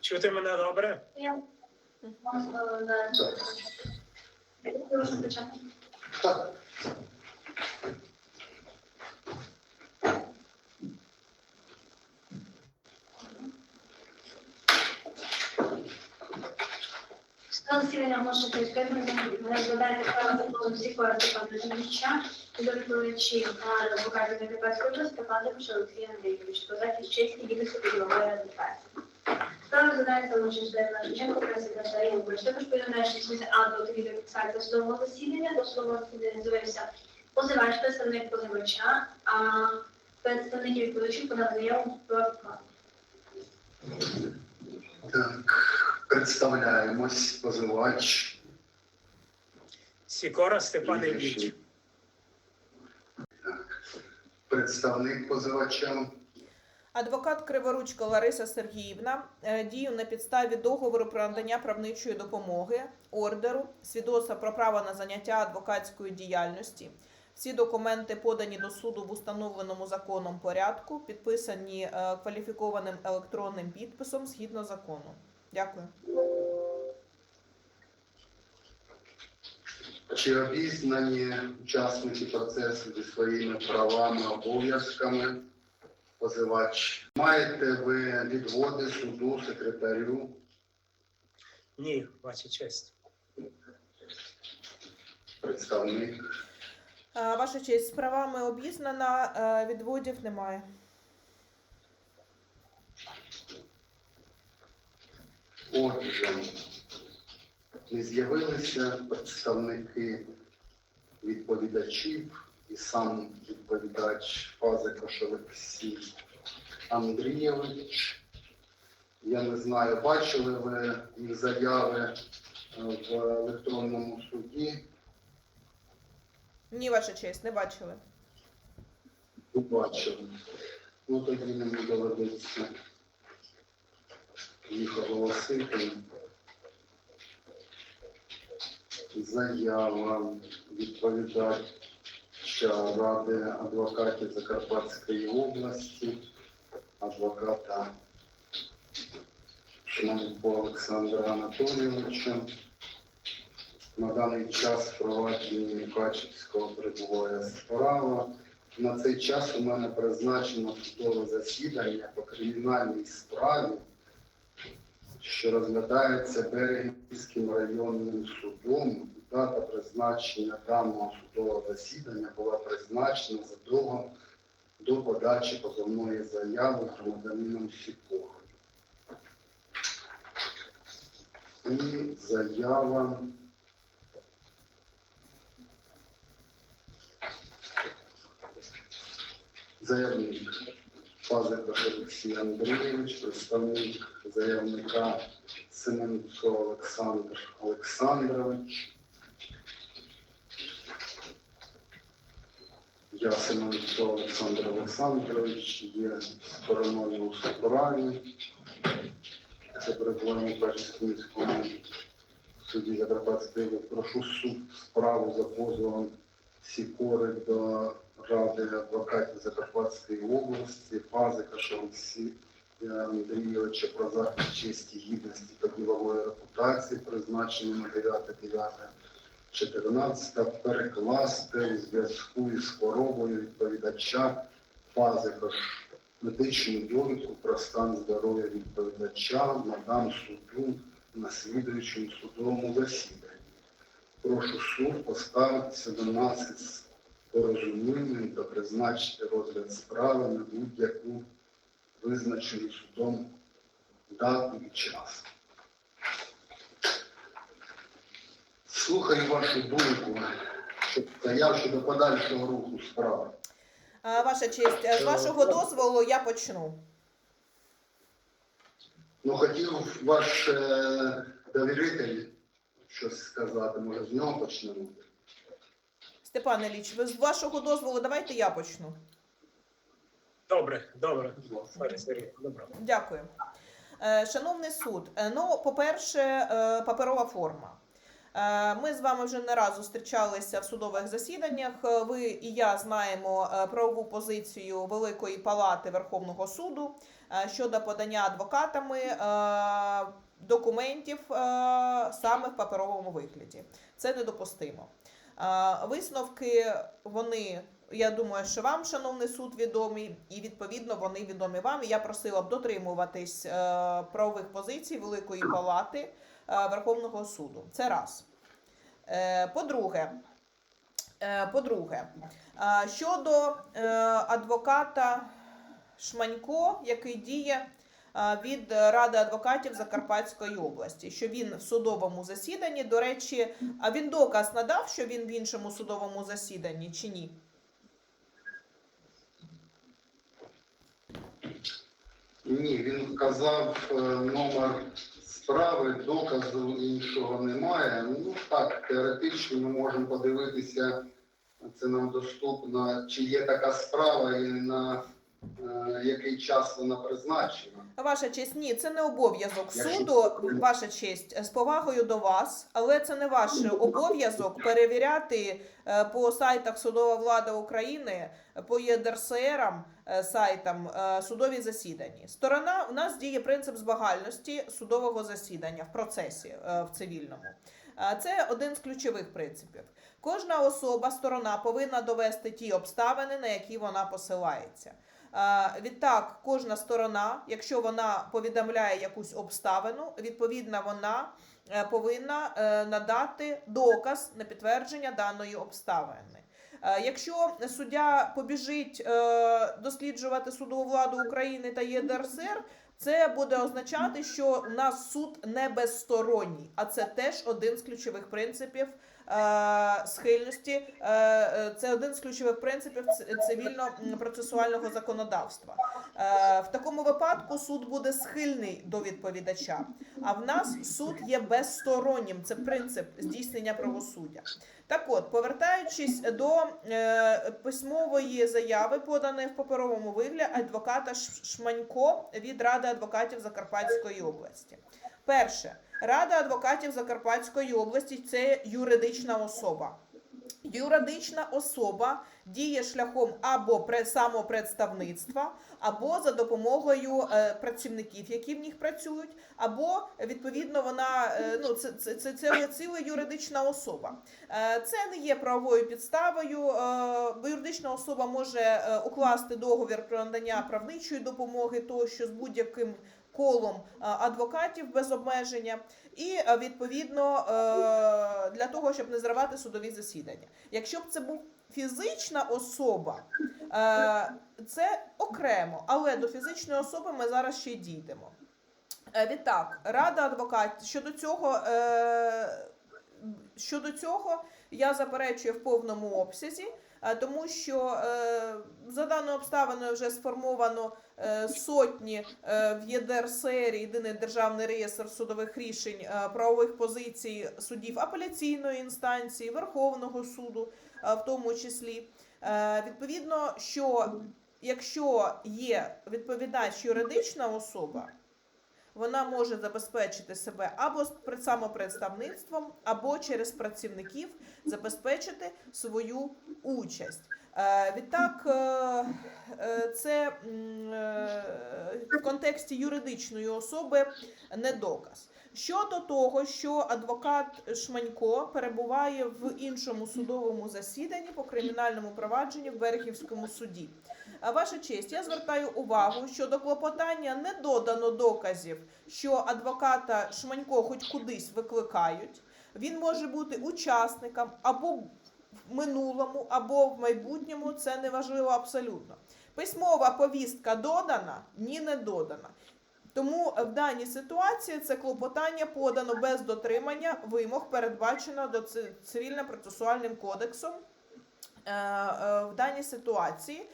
Чути мене добре? Я на Так. Засідання оголошується відкритим. Розглядається право закону всіх користів Павловича, відповідачі на адвокатів Закарпатської області та пан Андрійович, про захист честі гідності підлогової адвокації. Справа розглядається Лучиш Дерна Шевченко, прес-секретар Янукович. Також повідомляє, що зміни авто та відеофіксація судового засідання. До судового засідання з'явився позивач, представник позивача, а представники відповідачів подали заяву про адвоката. Так. Представляємось, позивач. Сікора Степан Ілліч. Так. Представник позивача. Адвокат Криворучка Лариса Сергіївна е, дію на підставі договору про надання правничої допомоги, ордеру, свідоцтва про право на заняття адвокатської діяльності. Всі документи подані до суду в установленому законом порядку, підписані е, кваліфікованим електронним підписом згідно закону. Дякую. Чи обізнані учасники процесу зі своїми правами, обов'язками? Позивач. Маєте ви відводи суду, секретарю? Ні, ваша честь. Представник. Ваша честь, з правами обізнана, е, відводів немає. Отже, не з'явилися представники відповідачів і сам відповідач Фазикош Олексій Андрійович. Я не знаю, бачили ви їх заяви е, в електронному суді. Ні, ваша честь, не бачили. Побачили. Ну тоді мені доведеться їх оголосити. Заява відповідача Ради адвокатів Закарпатської області, адвоката Шманко Олександра Анатолійовича. На даний час в провадженні Качівського перебуває справа. На цей час у мене призначено судове засідання по кримінальній справі, що розглядається Берегівським районним судом. Дата призначення даного судового засідання була призначена задовго до подачі позовної заяви громадянином Сікором. І заява заявник Пазиков Олексій Андрійович, представник заявника Семенцов Олександр Олександрович. Я Семенцов Олександр Олександрович, є стороною у справі. Це перебуваємо в Першинському суді Закарпатської. Прошу суд справу за позовом Сікори до Ради адвокатів Закарпатської області, Пазика Олексія Андрійовича про захист честі, гідності та ділової репутації, призначені на 9.9.14, перекласти у зв'язку із хворобою відповідача Пазика медичну довідку про стан здоров'я відповідача надам суду на слідуючому судовому засіданні. Прошу суд поставитися до нас із порозумінням та призначити розгляд справи на будь-яку визначену судом дату і час. Слухаю вашу думку, щоб заяв щодо подальшого руху справи. Ваша честь, з вашого дозволу я почну. Ну, хотів ваш е, довіритель щось сказати, може з нього почнемо. Степан Ілліч, ви з вашого дозволу давайте я почну. Добре, добре. Добре. Дякую. Е, Шановний суд, е, ну, по-перше, е, паперова форма. Е, Ми з вами вже не раз зустрічалися в судових засіданнях. Е, Ви і я знаємо е, правову позицію Великої Палати Верховного суду. щодо подання адвокатами документів саме в паперовому вигляді. Це недопустимо. Висновки вони. Я думаю, що вам, шановний суд, відомі, і відповідно вони відомі вам. Я просила б дотримуватись правових позицій Великої Палати Верховного суду. Це раз. Е, По-друге, е, по-друге, щодо е, адвоката Шманько, який діє від Ради адвокатів Закарпатської області, що він в судовому засіданні, до речі, а він доказ надав, що він в іншому судовому засіданні чи ні? Ні, він вказав номер справи, доказу іншого немає. Ну так, теоретично ми можемо подивитися, це нам доступно, чи є така справа і на який час вона призначена. Ваша честь, ні, це не обов'язок суду, ваша честь, з повагою до вас, але це не ваш обов'язок перевіряти е, по сайтах Судова влада України, по ЄДРСРам е, сайтам е, судові засідання. Сторона у нас діє принцип збагальності судового засідання в процесі е, в цивільному. Е, Це один з ключових принципів. Кожна особа, сторона повинна довести ті обставини, на які вона посилається. Відтак, кожна сторона, якщо вона повідомляє якусь обставину, відповідно вона е, повинна е, надати доказ на підтвердження даної обставини. Е, Якщо суддя побіжить досліджувати судову владу України та ЄДРСР, це буде означати, що у нас суд не безсторонній, а це теж один з ключових принципів схильності. е, е, Це один з ключових принципів цивільно-процесуального законодавства. Е, В такому випадку суд буде схильний до відповідача. А в нас суд є безстороннім. Це принцип здійснення правосуддя. Так от, повертаючись до е, письмової заяви, поданої в паперовому вигляді адвоката Шманько від Ради адвокатів Закарпатської області. Перше, Рада адвокатів Закарпатської області це юридична особа. Юридична особа діє шляхом або пре- самопредставництва, або за допомогою е, працівників, які в них працюють, або відповідно вона е, ну це, це, це, це ціла юридична особа. Е, Це не є правовою підставою. бо Юридична особа може укласти договір про надання правничої допомоги тощо з будь-яким колом е, адвокатів без обмеження, і е, відповідно е, для того, щоб не зривати судові засідання. Якщо б це був фізична особа, це окремо, але до фізичної особи ми зараз ще дійдемо. Відтак, рада адвокатів щодо цього. Щодо цього я заперечую в повному обсязі, тому що е, за даною обставиною вже сформовано е, сотні е, в ЄДРСР, єдиний державний реєстр судових рішень е, правових позицій суддів апеляційної інстанції, Верховного суду, е, в тому числі. Е, Відповідно, що якщо є відповідач юридична особа, вона може забезпечити себе або самопредставництвом, або через працівників забезпечити свою участь. Е, Відтак, е, е, це в контексті юридичної особи не доказ. Щодо того, що адвокат Шманько перебуває в іншому судовому засіданні по кримінальному провадженню в Берегівському суді. Ваша честь, я звертаю увагу, що до клопотання не додано доказів, що адвоката Шманько хоч кудись викликають. Він може бути учасником або в минулому, або в майбутньому. Це не важливо абсолютно. Письмова повістка додана, ні, не додана. Тому в даній ситуації це клопотання подано без дотримання вимог, передбачено до ци- цивільно-процесуальним кодексом. Е, е, В даній ситуації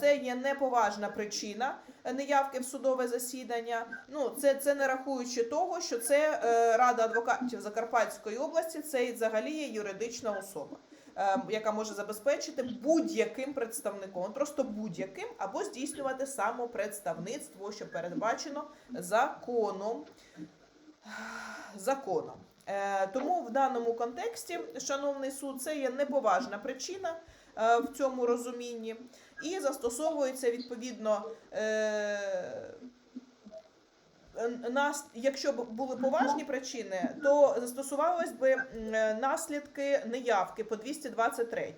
це є неповажна причина неявки в судове засідання. Ну, це, це не рахуючи того, що це е, Рада адвокатів Закарпатської області, це і взагалі є юридична особа. е, Яка може забезпечити будь-яким представником, просто будь-яким, або здійснювати самопредставництво, що передбачено законом. законом. Е, Тому в даному контексті, шановний суд, це є неповажна причина е, в цьому розумінні. І застосовується відповідно. Е, нас, якщо б були поважні причини, то застосувались би наслідки неявки по 223.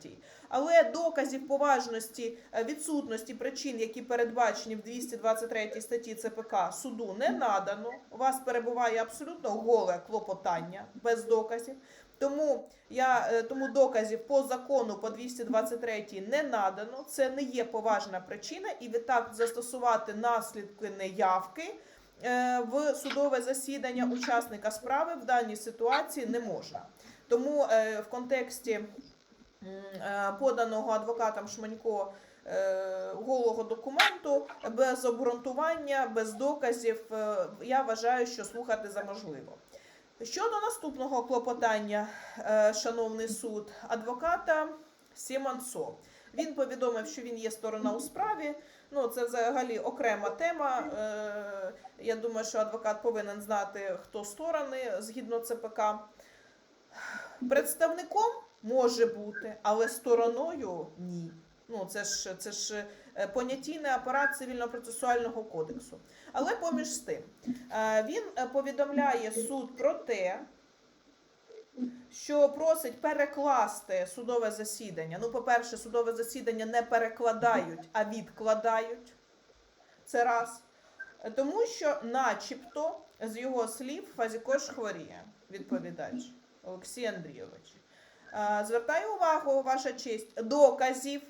Але доказів поважності е, відсутності причин, які передбачені в 223 статті ЦПК, суду не надано. У вас перебуває абсолютно голе клопотання без доказів. Тому я е, тому доказів по закону по 223 не надано. Це не є поважна причина, і відтак застосувати наслідки неявки е, в судове засідання учасника справи в даній ситуації не можна. Тому е, в контексті поданого адвокатом Шманько голого документу без обґрунтування, без доказів, я вважаю, що слухати за можливо. Щодо наступного клопотання, е, шановний суд, адвоката Сімансо. Він повідомив, що він є сторона у справі. Ну, це взагалі окрема тема. Е, Я думаю, що адвокат повинен знати, хто сторони згідно ЦПК. Представником може бути, але стороною ні. Ну, це ж це ж е, понятійний апарат цивільно-процесуального кодексу. Але поміж тим, е, він е, повідомляє суд про те, що просить перекласти судове засідання. Ну, по-перше, судове засідання не перекладають, а відкладають. Це раз. Тому що, начебто, з його слів, Фазікош хворіє, відповідач Олексій Андрійович. Звертаю увагу, ваша честь, доказів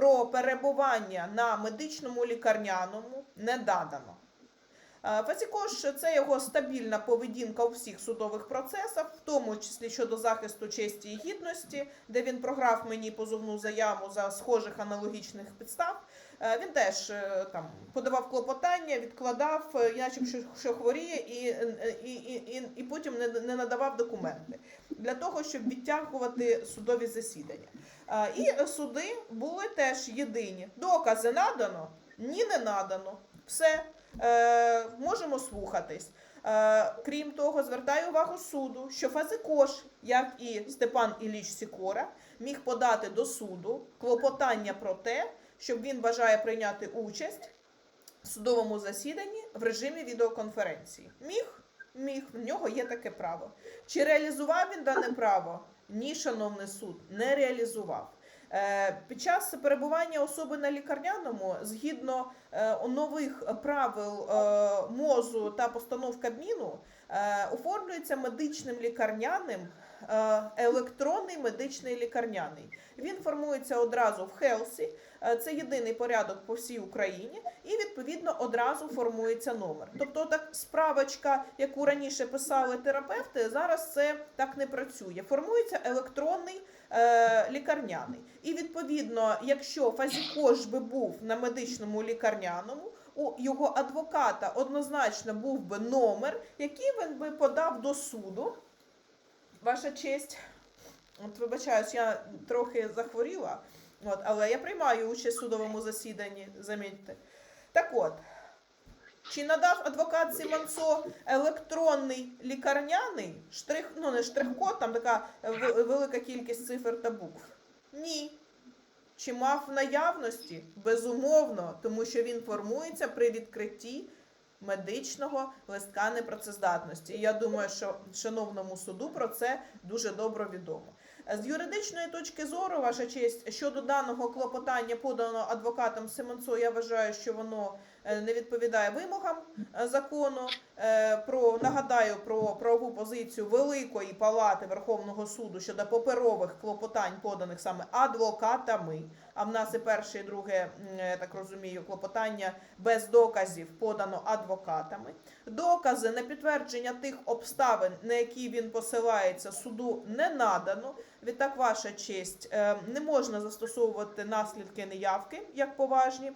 про перебування на медичному лікарняному не дадано. Е, Фазікош це його стабільна поведінка у всіх судових процесах, в тому числі щодо захисту честі і гідності, де він програв мені позовну заяву за схожих аналогічних підстав. Е, Він теж е, там подавав клопотання, відкладав, іначе що, що хворіє, і, і, і, і потім не, не надавав документи для того, щоб відтягувати судові засідання. І суди були теж єдині. Докази надано? Ні, не надано. Все, е, можемо слухатись. Е, крім того, звертаю увагу суду, що Фазикош, як і Степан Ілліч Сікора, міг подати до суду клопотання про те, щоб він бажає прийняти участь в судовому засіданні в режимі відеоконференції. Міг? Міг, в нього є таке право. Чи реалізував він дане право? Ні, шановний суд, не реалізував. Е, Під час перебування особи на лікарняному, згідно е, нових правил е, МОЗу та постанов Кабміну, оформлюється медичним лікарняним електронний медичний лікарняний. Він формується одразу в Хелсі. Е, Це єдиний порядок по всій Україні, і відповідно одразу формується номер. Тобто, так справочка, яку раніше писали терапевти, зараз це так не працює. Формується електронний е, лікарняний. І відповідно, якщо Фазікош би був на медичному лікарняному, у його адвоката однозначно був би номер, який він би подав до суду. Ваша честь, от вибачаюсь, я трохи захворіла, от, але я приймаю участь в судовому засіданні, замітьте. Так от, чи надав адвокат Сімонцо електронний лікарняний штрих, ну не штрих-код, там така велика кількість цифр та букв? Ні. Чи мав в наявності? Безумовно, тому що він формується при відкритті медичного листка непрацездатності. І я думаю, що шановному суду про це дуже добре відомо. З юридичної точки зору, ваша честь, щодо даного клопотання, поданого адвокатом Симонцо, я вважаю, що воно е, не відповідає вимогам е, закону. Е, Про нагадаю про правову позицію Великої палати Верховного суду щодо паперових клопотань, поданих саме адвокатами. А в нас і перше, і друге, я так розумію, клопотання без доказів подано адвокатами. Докази на підтвердження тих обставин, на які він посилається, суду не надано. Відтак, ваша честь, е, не можна застосовувати наслідки неявки як поважні.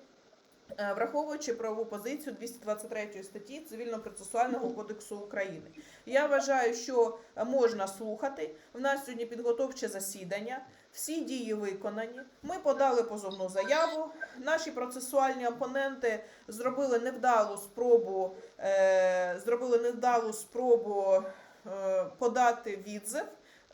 е, Враховуючи правову позицію 223 статті Цивільно-процесуального кодексу України, я вважаю, що можна слухати. В нас сьогодні підготовче засідання. Всі дії виконані. Ми подали позовну заяву. Наші процесуальні опоненти зробили невдалу спробу, е, зробили невдалу спробу подати відзив.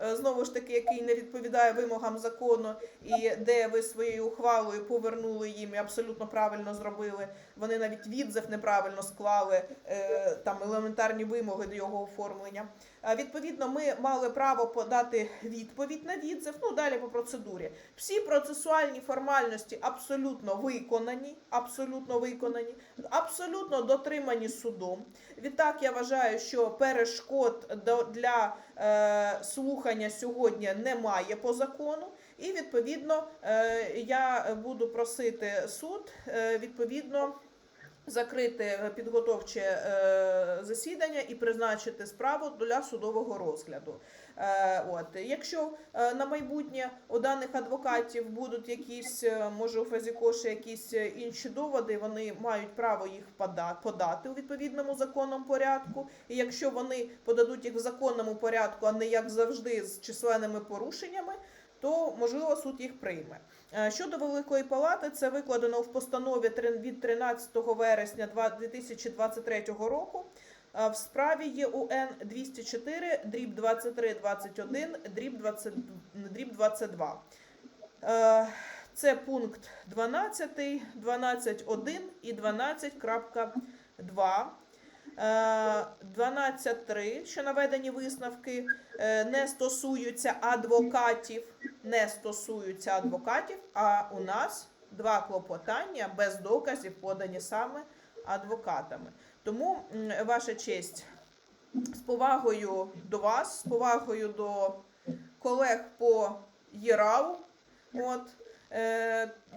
Е, знову ж таки, який не відповідає вимогам закону, і де ви своєю ухвалою повернули їм і абсолютно правильно зробили. Вони навіть відзив неправильно склали е, там елементарні вимоги до його оформлення. А, Відповідно, ми мали право подати відповідь на відзив. Ну далі по процедурі. Всі процесуальні формальності абсолютно виконані, абсолютно виконані, абсолютно дотримані судом. Відтак я вважаю, що перешкод до- для е, слухання сьогодні немає по закону. І відповідно е, я буду просити суд е, відповідно закрити підготовче е, засідання і призначити справу для судового розгляду. Е, от якщо е, на майбутнє у даних адвокатів будуть якісь, е, може у Фазікоші якісь е, інші доводи, вони мають право їх подати у відповідному законному порядку. І якщо вони подадуть їх в законному порядку, а не як завжди з численними порушеннями, то можливо суд їх прийме. Е, Щодо Великої Палати, це викладено в постанові від 13 вересня два- 2023 року. Е, В справі ЄУН 204, дріб 23, 21, дріб 20, дріб 22. Е, Це пункт 12, 12.1 і 12.2. Е, 12.3, що наведені висновки е, не стосуються адвокатів, не стосуються адвокатів, а у нас два клопотання без доказів подані саме адвокатами. Тому, ваша честь, з повагою до вас, з повагою до колег по ЄРАУ, от, е,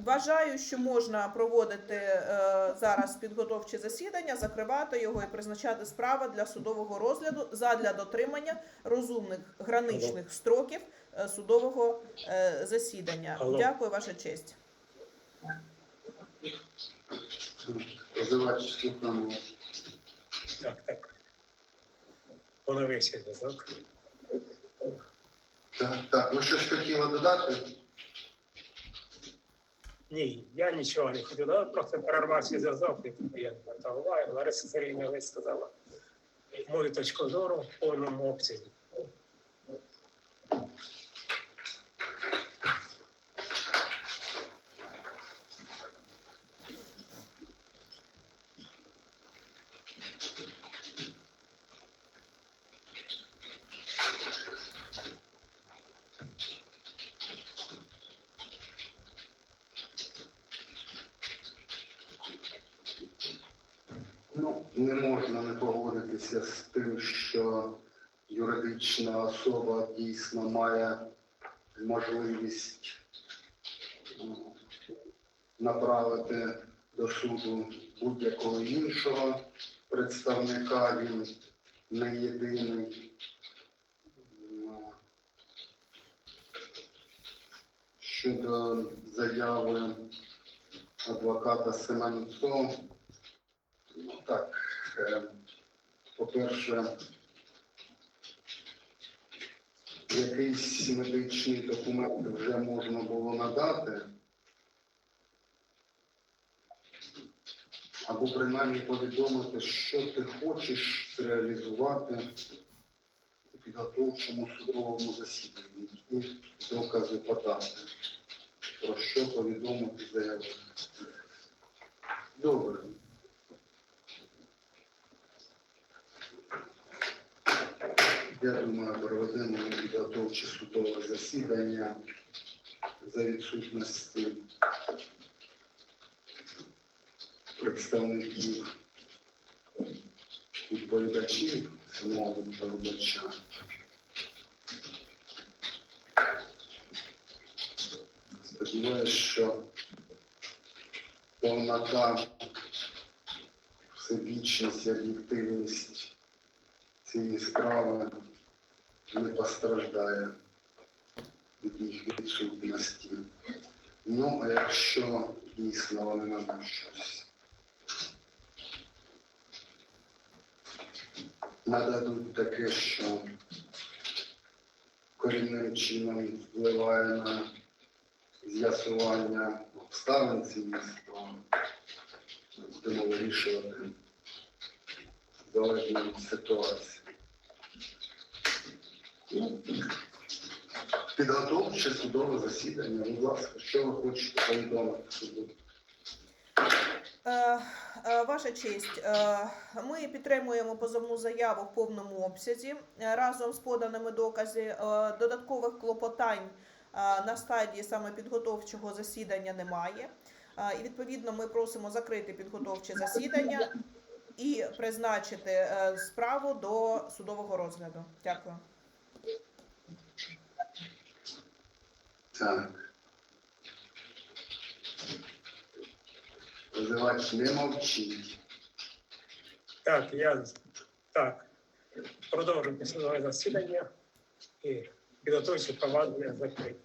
вважаю, що можна проводити е, зараз підготовче засідання, закривати його і призначати справи для судового розгляду задля дотримання розумних граничних строків е, судового е, засідання. Алло. Дякую, ваша честь. Так, так. Поновився зв'язок. Так, так, ви щось хотіли додати? Ні, я нічого не хотів Да? просто перервався зв'язок, і я. Лариса Сергійовна сказала мою точку зору в повному обсязі. Ну, не можна не погодитися з тим, що юридична особа дійсно має можливість ну, направити до суду будь-якого іншого представника, він не єдиний. Ну, Щодо заяви адвоката Семенцова, Ну так, е, по-перше, якийсь медичний документ вже можна було надати, або принаймні повідомити, що ти хочеш реалізувати у підготовчому судовому засіданні, які докази подати, про що повідомити заяву. Добре. Я думаю, проведемо підготовче судове засідання за відсутності представників відповідачів самого відповідача. Сподіваюсь, що повнота, всебічність об'єктивність цієї справи не постраждає від їх відсутності. Ну, а якщо дійсно вони нам щось нададуть таке, що корінним чином впливає на з'ясування обставин цієї справи, будемо вирішувати залежно від ситуації. Підготовче судове засідання. Будь ласка, що ви хочете повідомити суду? Е, е, Ваша честь, е, ми підтримуємо позовну заяву в повному обсязі разом з поданими докази додаткових клопотань на стадії саме підготовчого засідання немає. І відповідно ми просимо закрити підготовче засідання і призначити справу до судового розгляду. Дякую. Так. Позивач не мовчить. Так, я так. Продовжуйте судове засідання і підготуйте провадження закрити.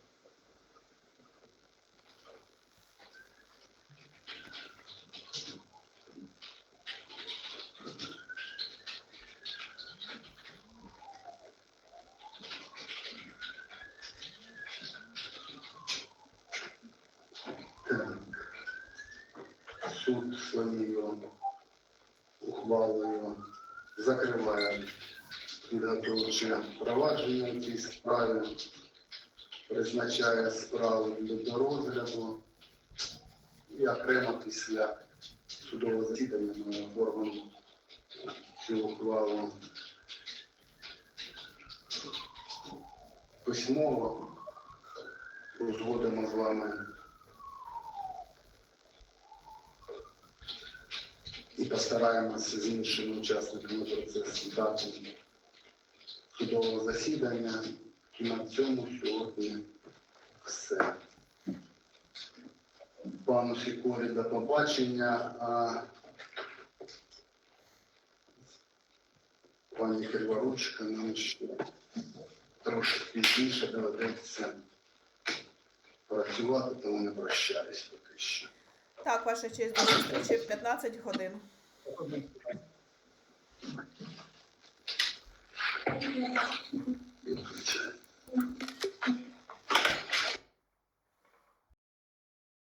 Суд своєю ухвалою закриває підготовче провадження в цій справі, призначає справу до розгляду. І окремо після судового засідання оформимо цю ухвалу. Письмово, узгодимо з вами і постараємося з іншими учасниками процесу дати судового засідання. І на цьому сьогодні все. Пану Сікорі до побачення. А пані Криворучка нам ще трошки пізніше доведеться працювати, тому не прощаюсь поки що. Так, ваша честь до зустрічі в 15 годин.